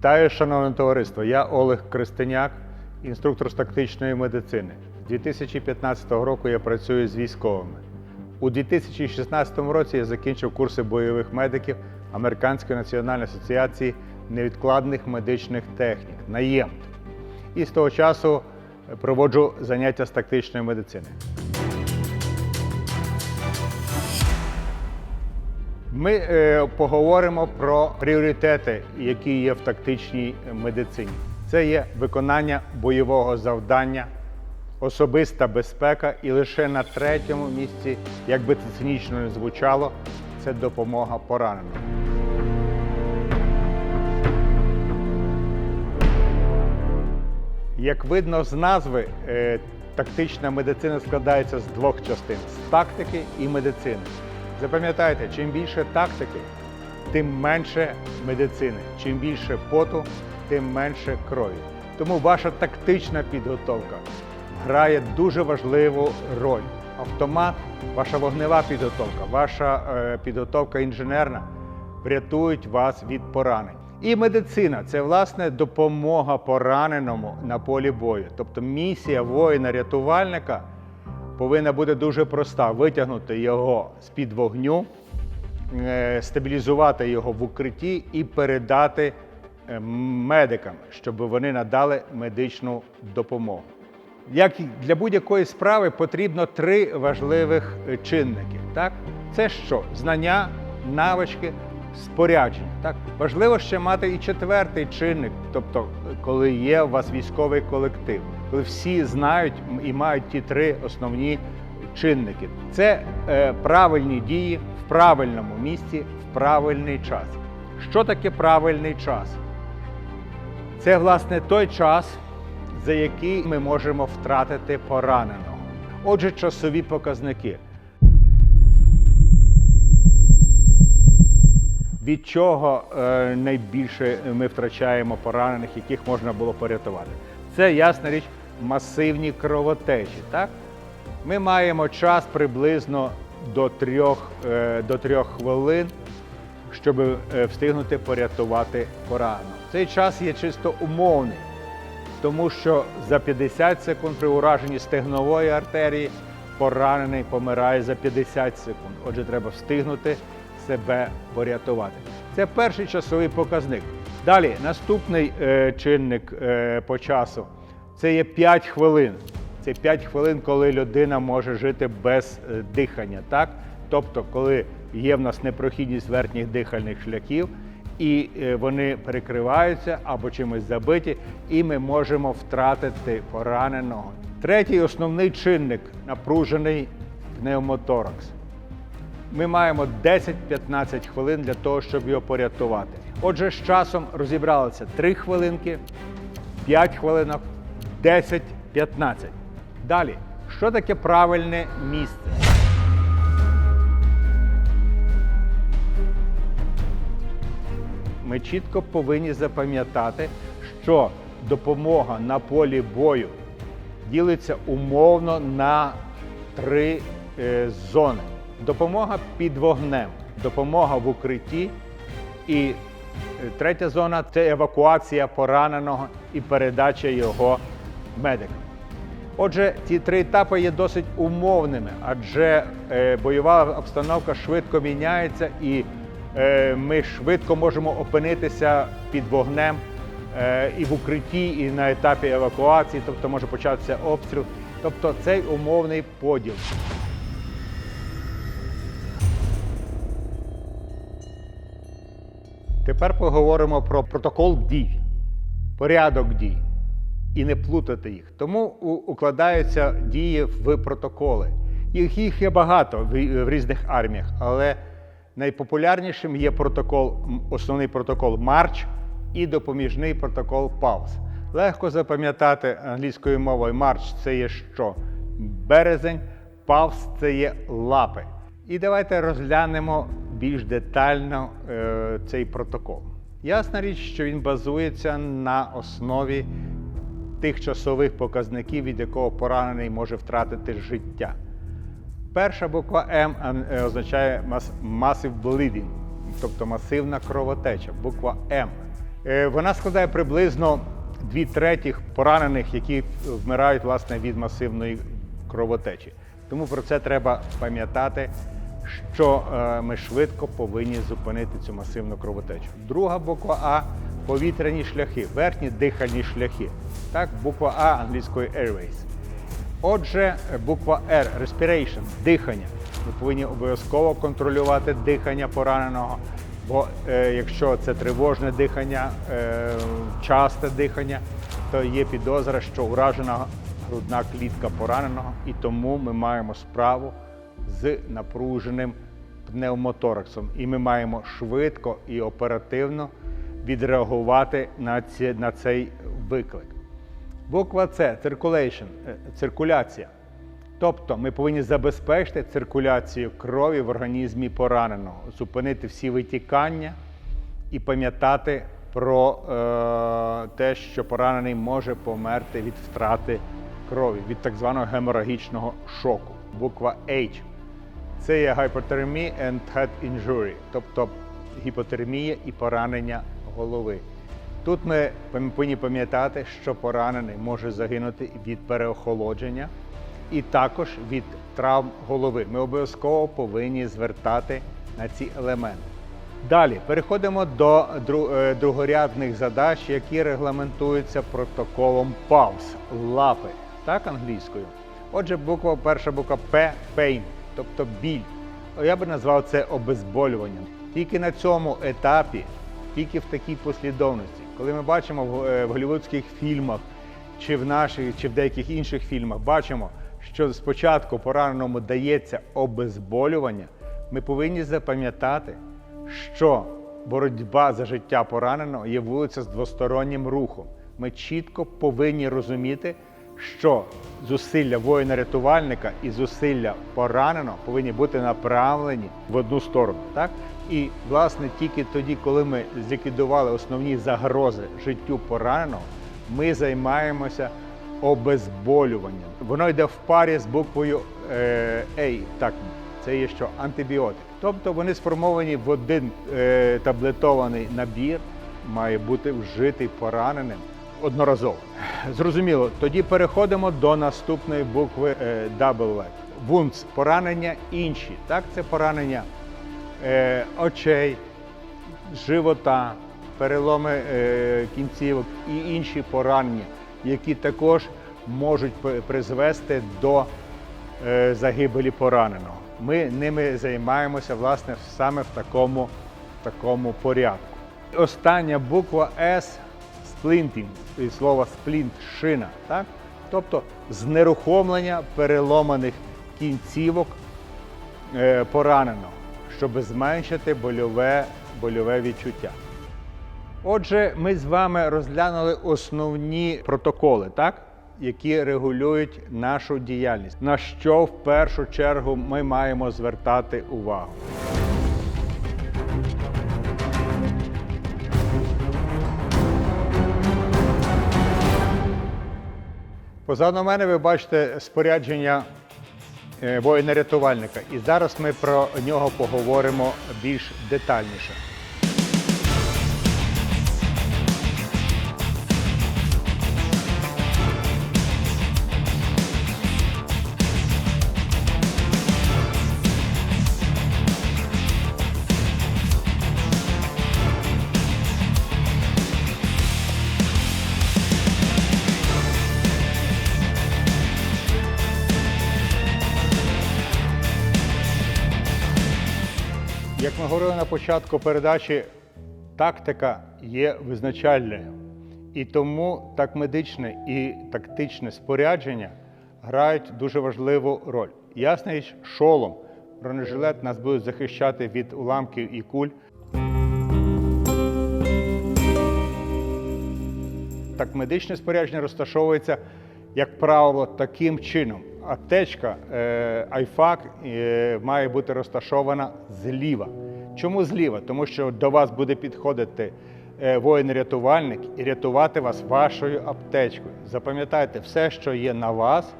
Вітаю, шановне товариство. Я Олег Крестеняк, інструктор з тактичної медицини. З 2015 року я працюю з військовими. У 2016 році я закінчив курси бойових медиків Американської національної асоціації невідкладних медичних технік НАЄМТ. І з того часу проводжу заняття з тактичної медицини. Ми е, поговоримо про пріоритети, які є в тактичній медицині. Це є виконання бойового завдання, особиста безпека, і лише на третьому місці, як би це цинічно не звучало, це допомога пораненим. Як видно з назви, е, тактична медицина складається з двох частин з тактики і медицини. Запам'ятайте, чим більше тактики, тим менше медицини. Чим більше поту, тим менше крові. Тому ваша тактична підготовка грає дуже важливу роль. Автомат, ваша вогнева підготовка, ваша е, підготовка інженерна врятують вас від поранень. І медицина це власне допомога пораненому на полі бою. Тобто місія воїна-рятувальника повинна бути дуже проста: витягнути його з-під вогню, е, стабілізувати його в укритті і передати е, медикам, щоб вони надали медичну допомогу. Як для будь-якої справи потрібно три важливих е, чинники. Так? Це що? Знання, навички, спорядження. Так? Важливо ще мати і четвертий чинник, тобто коли є у вас військовий колектив, коли всі знають і мають ті три основні чинники. Це е, правильні дії в правильному місці в правильний час. Що таке правильний час? Це власне той час, за який ми можемо втратити пораненого. Отже, часові показники. Від чого е, найбільше ми втрачаємо поранених, яких можна було порятувати? Це ясна річ, масивні кровотечі. Так? Ми маємо час приблизно до трьох, е, до трьох хвилин, щоб е, встигнути порятувати пораненого. Цей час є чисто умовний, тому що за 50 секунд при ураженні стегнової артерії поранений помирає за 50 секунд. Отже, треба встигнути себе порятувати. Це перший часовий показник. Далі, наступний е, чинник е, по часу це є 5 хвилин. Це 5 хвилин, коли людина може жити без е, дихання. Так? Тобто, коли є в нас непрохідність верхніх дихальних шляхів, і е, вони перекриваються або чимось забиті, і ми можемо втратити пораненого. Третій основний чинник напружений пневмоторакс. Ми маємо 10-15 хвилин для того, щоб його порятувати. Отже, з часом розібралися 3 хвилинки, 5 хвилинок, 10-15. Далі, що таке правильне місце? Ми чітко повинні запам'ятати, що допомога на полі бою ділиться умовно на три е, зони. Допомога під вогнем, допомога в укритті і е, третя зона це евакуація пораненого і передача його медикам. Отже, ці три етапи є досить умовними, адже е, бойова обстановка швидко міняється і е, ми швидко можемо опинитися під вогнем е, і в укритті, і на етапі евакуації, тобто може початися обстріл. Тобто цей умовний поділ. Тепер поговоримо про протокол дій, порядок дій і не плутати їх. Тому укладаються дії в протоколи. Їх, їх є багато в, різних арміях, але найпопулярнішим є протокол, основний протокол Марч і допоміжний протокол Паус. Легко запам'ятати англійською мовою Марч це є що? Березень, Павс це є лапи. І давайте розглянемо більш детально е, цей протокол. Ясна річ, що він базується на основі тих часових показників, від якого поранений може втратити життя. Перша буква М е, означає мас- massive bleeding, тобто масивна кровотеча. Буква М. Е, Вона складає приблизно дві третіх поранених, які вмирають власне від масивної кровотечі. Тому про це треба пам'ятати, що е, ми швидко повинні зупинити цю масивну кровотечу. Друга буква А повітряні шляхи, верхні дихальні шляхи. Так, буква А англійської airways. Отже, буква R respiration, дихання. Ми повинні обов'язково контролювати дихання пораненого, бо е, якщо це тривожне дихання, е, часте дихання, то є підозра, що уражена грудна клітка пораненого, і тому ми маємо справу з напруженим пневмотораксом. І ми маємо швидко і оперативно відреагувати на, ці, на цей виклик. Буква С circulation, е, циркуляція. Тобто ми повинні забезпечити циркуляцію крові в організмі пораненого, зупинити всі витікання і пам'ятати про е, те, що поранений може померти від втрати крові, від так званого геморагічного шоку. Буква H. Це є hypothermia and head injury, тобто гіпотермія і поранення голови. Тут ми повинні пам'ятати, що поранений може загинути від переохолодження і також від травм голови. Ми обов'язково повинні звертати на ці елементи. Далі переходимо до е, другорядних задач, які регламентуються протоколом PALS – лапи, так англійською. Отже, буква, перша буква П pain, тобто біль. Я би назвав це обезболюванням. Тільки на цьому етапі, тільки в такій послідовності, коли ми бачимо в, е, в голівудських фільмах чи в наших, чи в деяких інших фільмах, бачимо, що спочатку пораненому дається обезболювання, ми повинні запам'ятати, що боротьба за життя пораненого є вулиця з двостороннім рухом. Ми чітко повинні розуміти, що зусилля воїна-рятувальника і зусилля пораненого повинні бути направлені в одну сторону. Так? І, власне, тільки тоді, коли ми зліквідували основні загрози життю пораненого, ми займаємося обезболюванням. Воно йде в парі з буквою е, A. Так, це є що антибіотик. Тобто вони сформовані в один е, таблетований набір, має бути вжитий пораненим одноразово. Зрозуміло, тоді переходимо до наступної букви е, W. Вунц поранення інші. Так, це поранення очей, живота, переломи е, кінцівок і інші поранення, які також можуть призвести до е, загибелі пораненого. Ми ними займаємося власне саме в такому, в такому порядку. Остання буква С сплінтінг, від слова сплінт шина, так? тобто знерухомлення переломаних кінцівок е, пораненого, щоб зменшити больове, больове відчуття. Отже, ми з вами розглянули основні протоколи, так? які регулюють нашу діяльність. На що в першу чергу ми маємо звертати увагу? Позаду мене ви бачите спорядження воїна-рятувальника. І зараз ми про нього поговоримо більш детальніше. Ми говорили на початку передачі, тактика є визначальною. І тому так медичне і тактичне спорядження грають дуже важливу роль. Ясна річ, шолом, бронежилет нас будуть захищати від уламків і куль. Так медичне спорядження розташовується, як правило, таким чином. Аптечка е, Айфак е, має бути розташована зліва. Чому зліва? Тому що до вас буде підходити е, воїн-рятувальник і рятувати вас вашою аптечкою. Запам'ятайте, все, що є на вас,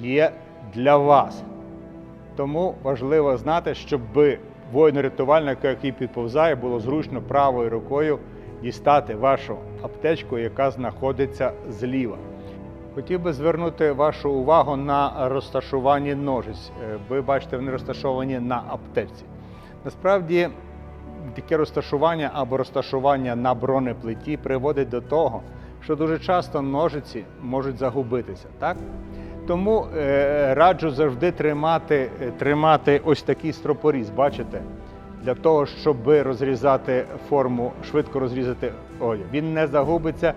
є для вас. Тому важливо знати, щоб воїну-рятувальнику, який підповзає, було зручно правою рукою дістати вашу аптечку, яка знаходиться зліва. Хотів би звернути вашу увагу на розташування ножиць. Е, Ви бачите, вони розташовані на аптечці. Насправді, таке розташування або розташування на бронеплиті приводить до того, що дуже часто ножиці можуть загубитися. Так? Тому е, раджу завжди тримати, е, тримати ось такий стропоріз, бачите, для того, щоб розрізати форму, швидко розрізати одяг. Він не загубиться,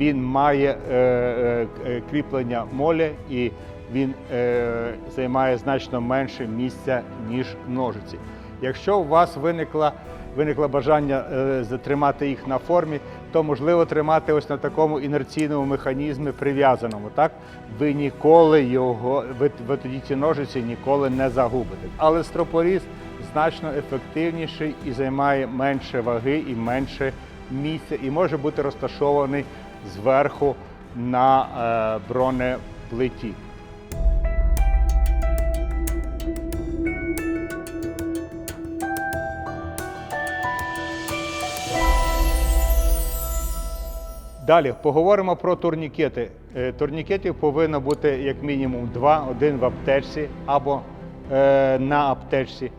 він має е, е, е, кріплення молі і він е, займає значно менше місця, ніж ножиці. Якщо у вас виникла, виникло бажання е, затримати їх на формі, то можливо тримати ось на такому інерційному механізмі прив'язаному. Так ви ніколи його, ви, ви тоді ці ножиці ніколи не загубите. Але стропоріз значно ефективніший і займає менше ваги і менше місця, і може бути розташований зверху на е, бронеплиті. Далі поговоримо про турнікети. Е, Турнікетів повинно бути як мінімум два: один в аптечці або е, на аптечці,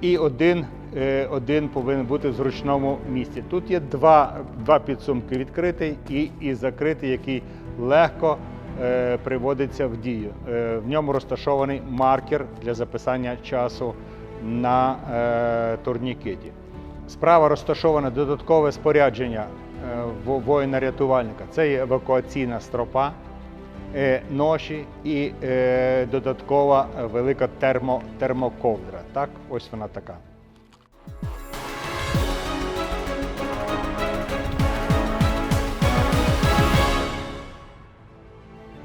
і один, е, один повинен бути в зручному місці. Тут є два, два підсумки: відкритий і, і закритий, який легко е, приводиться в дію. Е, в ньому розташований маркер для записання часу на е, турнікеті. Справа розташоване додаткове спорядження воїна-рятувальника. Це є евакуаційна стропа, е, ноші і е, додаткова е, велика термо, термоковдра. Так, ось вона така.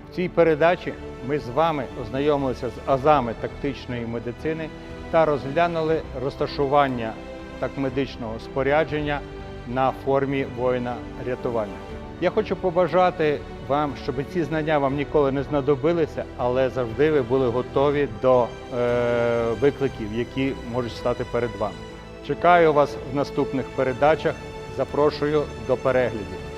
В цій передачі ми з вами ознайомилися з азами тактичної медицини та розглянули розташування так медичного спорядження на формі воїна-рятувальника. Я хочу побажати вам, щоб ці знання вам ніколи не знадобилися, але завжди ви були готові до е, викликів, які можуть стати перед вами. Чекаю вас в наступних передачах. Запрошую до переглядів.